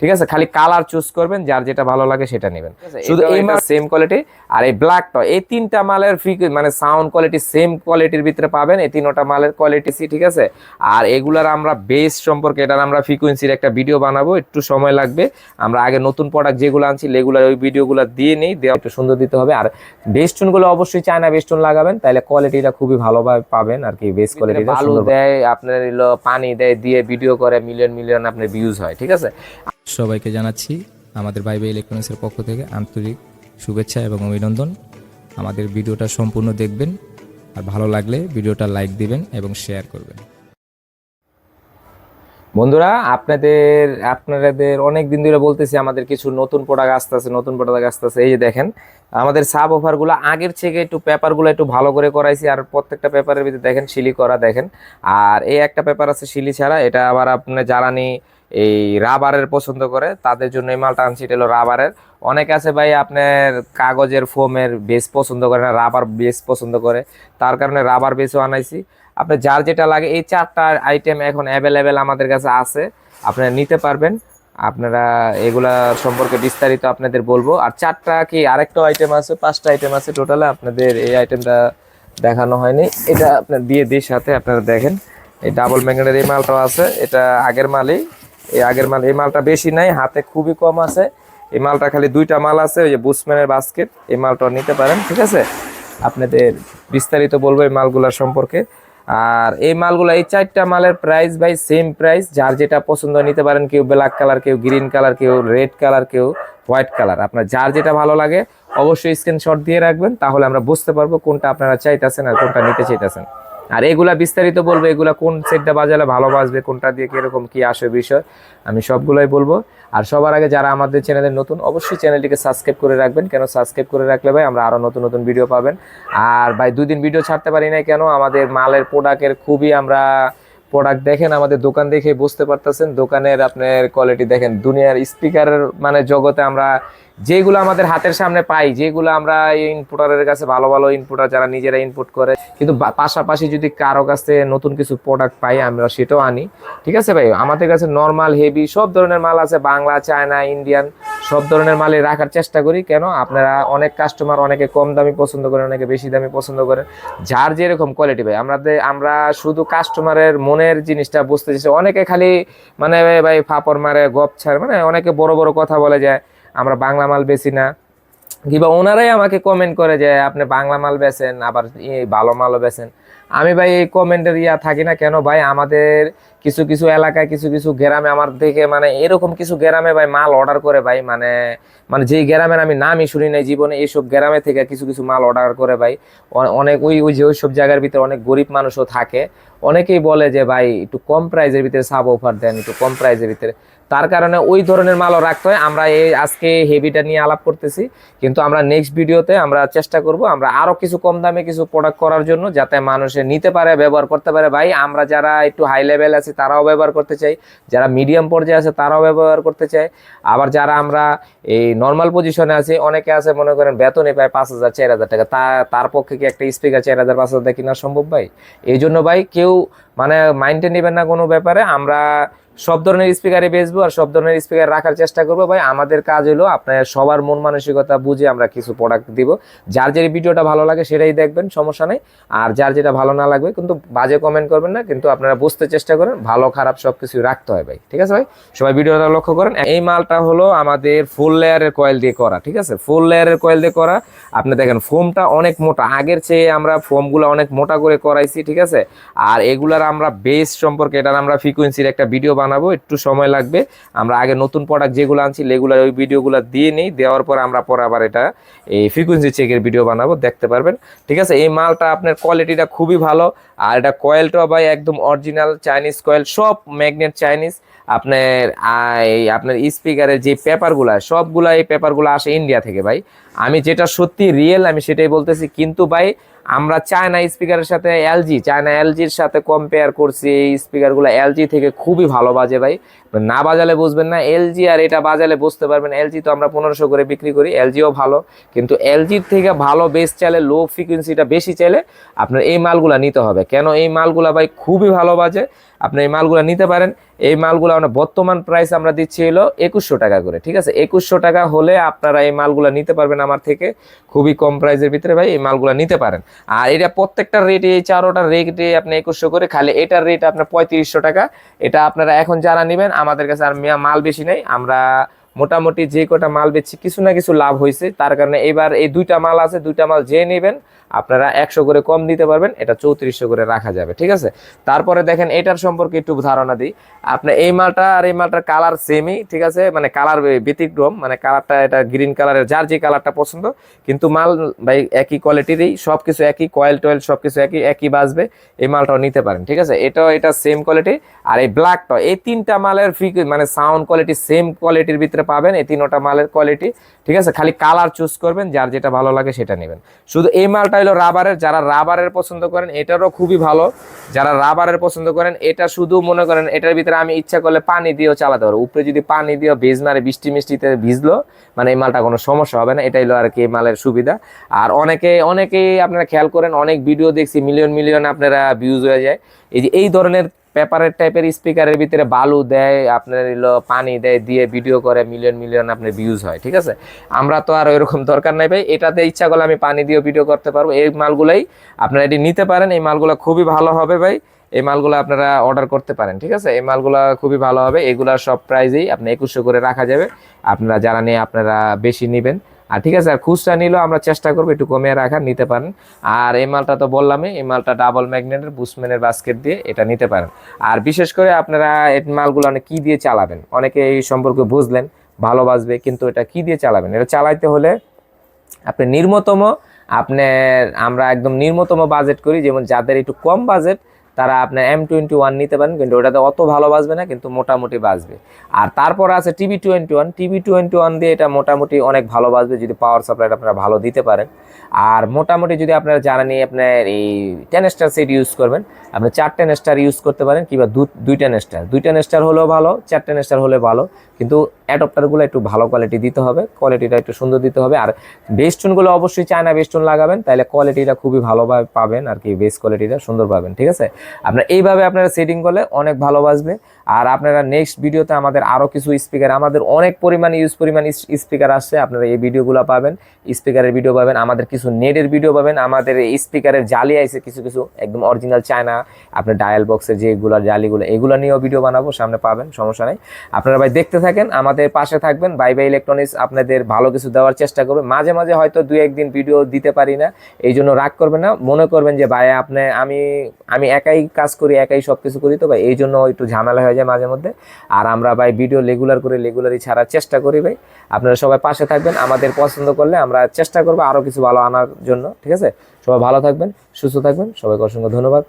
ঠিক আছে? খালি কালার চুজ করবেন যার যেটা ভালো লাগে সেটা নেবেন। শুধু এই মাল সেম কোয়ালিটি আর এই ব্ল্যাকটা এই তিনটা মালের মানে সাউন্ড কোয়ালিটি সেম কোয়ালিটির ভিতরে পাবেন এই তিনটা মালের কোয়ালিটি ঠিক আছে? আর এগুলার আমরা বেস সম্পর্কে এটার আমরা ফ্রিকোয়েন্সির একটা ভিডিও বানাবো একটু সময় লাগবে। আমরা আগে নতুন প্রোডাক্ট যেগুলো আনছি রেগুলার ওই ভিডিওগুলো দিয়ে নেই দেওয়া একটু সুন্দর দিতে হবে। আর বেস্টনগুলো অবশ্যই চায়না বেস্টন লাগাবেন তাহলে কোয়ালিটিটা খুবই ভালোভাবে পাবেন আর কি বেস কোয়ালিটি আলু দেয় আপনার পানি দেয় দিয়ে ভিডিও করে মিলিয়ন মিলিয়ন আপনার ভিউজ হয় ঠিক আছে? সবাইকে জানাচ্ছি আমাদের বাইবে ইলেকট্রনিক্সের পক্ষ থেকে আন্তরিক শুভেচ্ছা এবং অভিনন্দন। আমাদের ভিডিওটা সম্পূর্ণ দেখবেন, আর ভালো লাগলে ভিডিওটা লাইক দিবেন এবং শেয়ার করবেন। বন্ধুরা, আপনাদের আপনাদের অনেক দিন ধরে বলতেছি আমাদের কিছু নতুন প্রোডাক্ট আসতেছে, নতুন প্রোডাক্ট আসতেছে। এই যে দেখেন, আমাদের সাব অফারগুলো আগের থেকে একটু পেপারগুলো একটু ভালো করে করাইছি, আর প্রত্যেকটা পেপারের ভিতরে দেখেন, শিলি করা দেখেন। আর এই একটা পেপার আছে শিলি ছাড়া, এটা আবার আপনি জ্বালানি এই রাবারের পছন্দ করে, তাদের জন্য এই মালটা আনছি, এটা হলো রাবারের। অনেক আছে ভাই আপনার কাগজের ফোমের বেস পছন্দ করে না, রাবার বেস পছন্দ করে, তার কারণে রাবার বেসও আনাইছি। আপনি যার যেটা লাগে, এই চারটা আইটেম এখন অ্যাভেলেবেল আমাদের কাছে আছে, আপনারা নিতে পারবেন। আপনারা এগুলা সম্পর্কে বিস্তারিত আপনাদের বলব। আর চারটা কি আরেকটা আইটেম আছে, পাঁচটা আইটেম আছে টোটালে আপনাদের এই আইটেমটা দেখানো হয়নি। এটা আপনার দিয়ে দিই সাথে, আপনারা দেখেন। এই ডাবল ম্যাগনেটের এই মালটাও আছে, এটা আগের মালই। এই আগের মাল, এই মালটা বেশি নাই, হাতে খুবই কম আছে। এই মালটা খালি দুইটা মাল আছে, ওই যে বুসম্যানের বাস্কেট এই মালটা নিতে পারেন, ঠিক আছে? আপনাদের বিস্তারিত বলব এই মালগুলার সম্পর্কে। আর এই মালগুলো, এই চারটা মালের প্রাইস ভাই সেম প্রাইস যার যেটা পছন্দ নিতে পারেন, কেউ ব্ল্যাক কালার কেউ গ্রিন কালার কেউ রেড কালার কেউ হোয়াইট কালার আপনার যার যেটা ভালো লাগে, অবশ্যই স্ক্রিনশট দিয়ে রাখবেন, তাহলে আমরা বুঝতে পারব কোনটা আপনারা চাইতেছেন আর কোনটা নিতে চাইতেছেন। আর এগুলা বিস্তারিত বলব, এগুলা কোন সেটটা বাজালে ভালো বাজবে, কোনটা দিয়ে কীরকম কি আসে বিষয়, আমি সবগুলোই বলব। আর সবার আগে যারা আমাদের চ্যানেলে নতুন, অবশ্যই চ্যানেলটিকে সাবস্ক্রাইব করে রাখবেন। কেন সাবস্ক্রাইব করে রাখলে ভাই আমরা আরও নতুন নতুন ভিডিও পাবেন। আর ভাই দুই দিন ভিডিও ছাড়তে পারি না কেন? আমাদের মালের প্রোডাক্টের খুবই আমরা প্রোডাক্ট দেখেন, আমাদের দোকান দেখে বুঝতে পারতেছেন। দোকানের আপনার কোয়ালিটি দেখেন, দুনিয়ার স্পিকারের মানে জগতে আমরা যেগুলো আমাদের হাতের সামনে পাই, যেগুলো আমরা ইনপুটারের কাছে ভালো ভালো ইনপুটার যারা নিজেরা ইনপুট করে, কিন্তু পাশাপাশি যদি কারও কাছে নতুন কিছু প্রোডাক্ট পাই, আমরা সেটাও আনি। ঠিক আছে ভাই? আমাদের কাছে নর্মাল হেভি সব ধরনের মাল আছে, বাংলা, চায়না ইন্ডিয়ান সব ধরনের মালই রাখার চেষ্টা করি। কেন? আপনারা অনেক কাস্টমার অনেকে কম দামি পছন্দ করে, অনেকে বেশি দামি পছন্দ করে। যার যেরকম কোয়ালিটি ভাই আমাদের আমরা শুধু কাস্টমারের মনের জিনিসটা বুঝতে চেষ্টা অনেকে খালি মানে ভাই ফাপড় মারে, গপ ছাড় মানে অনেকে বড় বড় কথা বলে যায়। আমরা বাংলা মাল বেশি না। কিংবা ওনারাই আমাকে কমেন্ট করে যে, আপনি বাংলা মাল বেচেন, আবার ভালো মালও বেচেন। আমি ভাই এই কমেন্টের ইয়া থাকি না কেন? ভাই, আমাদের কিছু কিছু এলাকায় কিছু কিছু গ্রামে আমার দেখে মানে এরকম কিছু গ্রামে ভাই মাল অর্ডার করে ভাই মানে মানে যেই গ্রামের আমি নামই শুনি নাই জীবনে, এইসব গ্রামে থেকে কিছু কিছু মাল অর্ডার করে ভাই। অনেক ওই ওই যে ওইসব জায়গার ভিতরে অনেক গরিব মানুষও থাকে। অনেকেই বলে যে, ভাই, একটু কম প্রাইজের ভিতরে সাব অফার দেন, একটু কম প্রাইজের ভিতরে। তার কারণে ওই ধরনের মালও রাখতে হয়। আমরা এই আজকে হেভিটা নিয়ে আলাপ করতেছি। কিন্তু আমরা নেক্সট ভিডিওতে আমরা চেষ্টা করব আমরা আরও কিছু কম দামে কিছু প্রোডাক্ট করার জন্য যাতে মানুষে নিতে পারে, ব্যবহার করতে পারে। ভাই, আমরা যারা একটু হাই লেভেল আছে, তারাও ব্যবহার করতে চাই। যারা মিডিয়াম পর্যায়ে আছে, তারাও ব্যবহার করতে চাই আবার যারা আমরা এই নর্মাল পজিশনে আছি, অনেকে আছে, মনে করেন বেতনে পায় পাঁচ হাজার, চার হাজার টাকা। তার পক্ষে কি একটা স্পিকার চার হাজার, পাঁচ হাজার কেনা সম্ভব ভাই? এই জন্য ভাই, কেউ মানে মাইন্ডে নেবেন না কোনো ব্যাপারে। আমরা সব ধরনের স্পিকারে বেচবো আর সব ধরনের স্পিকার রাখার চেষ্টা করব। ভাই, আমাদের কাজ হলো আপনার সবার মন মানসিকতা বুঝে আমরা কিছু প্রোডাক্ট দিব। যার যে ভিডিওটা ভালো লাগে সেটাই দেখবেন, সমস্যা নেই। আর যার যেটা ভালো না লাগবে কিন্তু বাজে কমেন্ট করবেন না, কিন্তু আপনারা বুঝতে চেষ্টা করেন, ভালো খারাপ সব কিছু রাখতে হয় ভাই, ঠিক আছে ভাই? সবাই ভিডিওটা লক্ষ্য করেন। এই মালটা হলো আমাদের ফুল লেয়ারের কয়েল দিয়ে করা, ঠিক আছে? ফুল লেয়ারের কয়েল দিয়ে করা। আপনি দেখেন ফোমটা অনেক মোটা। আগের চেয়ে আমরা ফোমগুলো অনেক মোটা করে করাইছি, ঠিক আছে? আর এগুলার আমরা বেস সম্পর্কে, এটার আমরা ফ্রিকোয়েন্সির একটা ভিডিও বানাবো, একটু সময় লাগবে। আমরা আগে নতুন প্রোডাক্ট যেগুলো আনছি রেগুলার ওই ভিডিওগুলো দিয়ে নিই, দেওয়ার পর আমরা পরে আবার এটা এই ফ্রিকোয়েন্সি চেকের ভিডিও বানাবো, দেখতে পারবেন। ঠিক আছে, এই মালটা আপনার কোয়ালিটিটা খুবই ভালো। আর এটা কয়েলটাও ভাই একদম অরিজিনাল চাইনিজ কয়েল সব ম্যাগনেট চাইনিজ আপনার এই আপনার স্পিকারের যে পেপারগুলো সবগুলা এই পেপারগুলো আসে ইন্ডিয়া থেকে ভাই। আমি যেটা সত্যি রিয়েল আমি সেটাই বলতেছি। কিন্তু ভাই আমরা চায়না স্পিকারের সাথে এলজি চায়না এলজির সাথে কম্পেয়ার করছি এই স্পিকারগুলো এলজি থেকে খুবই ভালো বাজে ভাই। না বাজালে বুঝবেন না এলজি আর এটা বাজালে বুঝতে পারবেন। এলজি তো আমরা পনেরোশো করে বিক্রি করি এলজিও ভালো। কিন্তু এলজির থেকে ভালো বেস চাইলে লো ফ্রিকোয়েন্সিটা বেশি চাইলে আপনার এই মালগুলা নিতে হবে। কেন এই মালগুলা ভাই খুবই ভালো বাজে, আপনি এই মালগুলা নিতে পারেন। এই মালগুলো আমরা বর্তমান প্রাইস আমরা দিচ্ছি হলো একুশশো টাকা করে, ঠিক আছে? একুশশো টাকা হলে আপনারা এই মালগুলা নিতে পারবেন আমার থেকে, খুবই কম প্রাইসের ভিতরে ভাই এই মালগুলা নিতে পারেন। আর এটা প্রত্যেকটা রেটে এই চারোটার রেটে আপনি একুশশো করে, খালি এটার রেট আপনার পঁয়ত্রিশশো টাকা। এটা আপনারা এখন যারা নেবেন আমাদের কাছে আর মেয়া মাল বেশি নেই। আমরা মোটামুটি যে কটা মাল বেচছি, কিছু না কিছু লাভ হয়েছে। তার কারণে এবার এই দুইটা মাল আছে, দুইটা মাল যে নেবেন। আপনারা একশো করে কম দিতে পারবেন, এটা চৌত্রিশশো করে রাখা যাবে, ঠিক আছে? তারপরে দেখেন এটার সম্পর্কে একটু ধারণা দিই। আপনার এই মালটা আর এই মালটার কালার সেমই ঠিক আছে? মানে কালার ব্যতিক্রম মানে কালারটা এটা গ্রিন কালারের যার যে কালারটা পছন্দ। কিন্তু মাল ভাই একই কোয়ালিটিরই সব কিছু একই কয়েল টয়েল সব কিছু একই একই বাজবে, এই মালটাও নিতে পারেন, ঠিক আছে? এটাও এটা সেম কোয়ালিটি আর এই ব্ল্যাকটা এই তিনটা মালের ফ্রি মানে সাউন্ড কোয়ালিটি সেম কোয়ালিটির ভিতরে পাবেন, এই তিনটা মালের কোয়ালিটি ঠিক আছে? খালি কালার চুজ করবেন, যার যেটা ভালো লাগে সেটা নেবেন। শুধু এই মালটা হলো রাবারের, যারা রাবারের পছন্দ করেন এটারও খুবই ভালো। যারা রাবারের পছন্দ করেন, এটা শুধু মনে করেন এটার ভিতরে আমি ইচ্ছা করলে পানি দিয়েও চালাতে পারব। উপরে যদি পানি দিয়ে ভিজ মারে বৃষ্টি মিষ্টিতে ভিজলো মানে এই মালটা কোনো সমস্যা হবে না এটা হলো আর কি মালের সুবিধা। আর অনেকে, অনেকেই আপনারা খেয়াল করেন, অনেক ভিডিও দেখছি মিলিয়ন মিলিয়ন আপনারা ভিউজ হয়ে যায়। এই যে এই ধরনের পেপারের টাইপের স্পিকারের ভিতরে বালু দেয়, আপনার হলো পানি দেয়, দিয়ে ভিডিও করে মিলিয়ন মিলিয়ন আপনার ভিউজ হয়, ঠিক আছে? আমরা তো আর এরকম দরকার নাই ভাই। এটাতে ইচ্ছা করলে আমি পানি দিয়েও ভিডিও করতে পারব। এই মালগুলাই আপনারা এটি নিতে পারেন। এই মালগুলো খুবই ভালো হবে ভাই। এই মালগুলো আপনারা অর্ডার করতে পারেন, ঠিক আছে? এই মালগুলো খুবই ভালো হবে। এগুলা সব প্রাইজেই আপনি একুশশো করে রাখা যাবে। আপনারা যারা নিয়ে আপনারা বেশি নেবেন আর ঠিক আছে, আর খুচরা নিলেও আমরা চেষ্টা করব একটু কমিয়ে রাখার, নিতে পারেন। আর এই মালটা তো বললামই, এই মালটা ডাবল ম্যাগনেটের বুসম্যানের বাস্কেট দিয়ে এটা নিতে পারেন। আর বিশেষ করে আপনারা এই মালগুলো অনেক কী দিয়ে চালাবেন? অনেকে এই সম্পর্কে বুঝলেন, ভালোবাসবে, কিন্তু এটা কি দিয়ে চালাবেন? এটা চালাইতে হলে আপনি নির্মতম, আপনার আমরা একদম নির্মতম বাজেট করি, যেমন যাদের একটু কম বাজেট তারা আপনার এম টোয়েন্টি ওয়ান নিতে পারেন, কিন্তু ওটাতে অত ভালো বাজবে না, কিন্তু মোটামুটি বাজবে। আর তারপর আছে TV twenty one TV twenty one দিয়ে এটা মোটামুটি অনেক ভালো বাজবে, যদি পাওয়ার সাপ্লাইটা আপনারা ভালো দিতে পারেন। আর মোটামুটি যদি আপনারা জানেন এই আপনার এই টেন স্টার সেট ইউজ করবেন আপনি চারটে স্টার ইউজ করতে পারেন, কিংবা দু, দুইটা স্টার দুইটা স্টার হলেও ভালো, চারটে স্টার হলে ভালো। কিন্তু অ্যাডপ্টারগুলো একটু ভালো কোয়ালিটি দিতে হবে কোয়ালিটিটা একটু সুন্দর দিতে হবে। আর বেস্টুনগুলো অবশ্যই চায়না বেস্টুন লাগাবেন, তাহলে কোয়ালিটিটা খুবই ভালোভাবে পাবেন আর কি বেস্ট কোয়ালিটিটা সুন্দর পাবেন, ঠিক আছে? আপনার এইভাবে আপনারা সেটিং করলে অনেক ভালো বাজবে। আর আপনারা নেক্সট ভিডিওতে আমাদের আরও কিছু স্পিকার আমাদের অনেক পরিমাণ ইউজ পরিমাণ স্পিকার আসছে, আপনারা এই ভিডিওগুলো পাবেন। স্পিকারের ভিডিও পাবেন, আমাদের কিছু নেটের ভিডিও পাবেন, আমাদের স্পিকারের জালি আইছে কিছু কিছু, একদম অরিজিনাল চায়না আপনার ডায়াল বক্সের যেগুলো জালিগুলো, এগুলো নিয়েও ভিডিও বানাবো, সামনে পাবেন, সমস্যা নেই। আপনারা ভাই দেখতে থাকেন, আমাদের পাশে থাকবেন বাই বাই ইলেকট্রনিক্স আপনাদের ভালো কিছু দেওয়ার চেষ্টা করবে। মাঝে মাঝে হয়তো দু একদিন ভিডিও দিতে পারি না, এই জন্য রাগ করবেন না। মনে করবেন যে, ভাই, আপনি, আমি আমি একাই কাজ করি, একাই সব কিছু করি তো ভাই, এই জন্য একটু ঝামেলা হয়ে যায় মাঝে মধ্যে। আর আমরা ভাই ভিডিও রেগুলার করে রেগুলারই ছাড়ার চেষ্টা করি ভাই। আপনারা সবাই পাশে থাকবেন, আমাদের পছন্দ করলে আমরা চেষ্টা করব আরও কিছু ভালো আনার জন্য, ঠিক আছে? সবাই ভালো থাকবেন, সুস্থ থাকবেন, সবাইকে অসংখ্য ধন্যবাদ।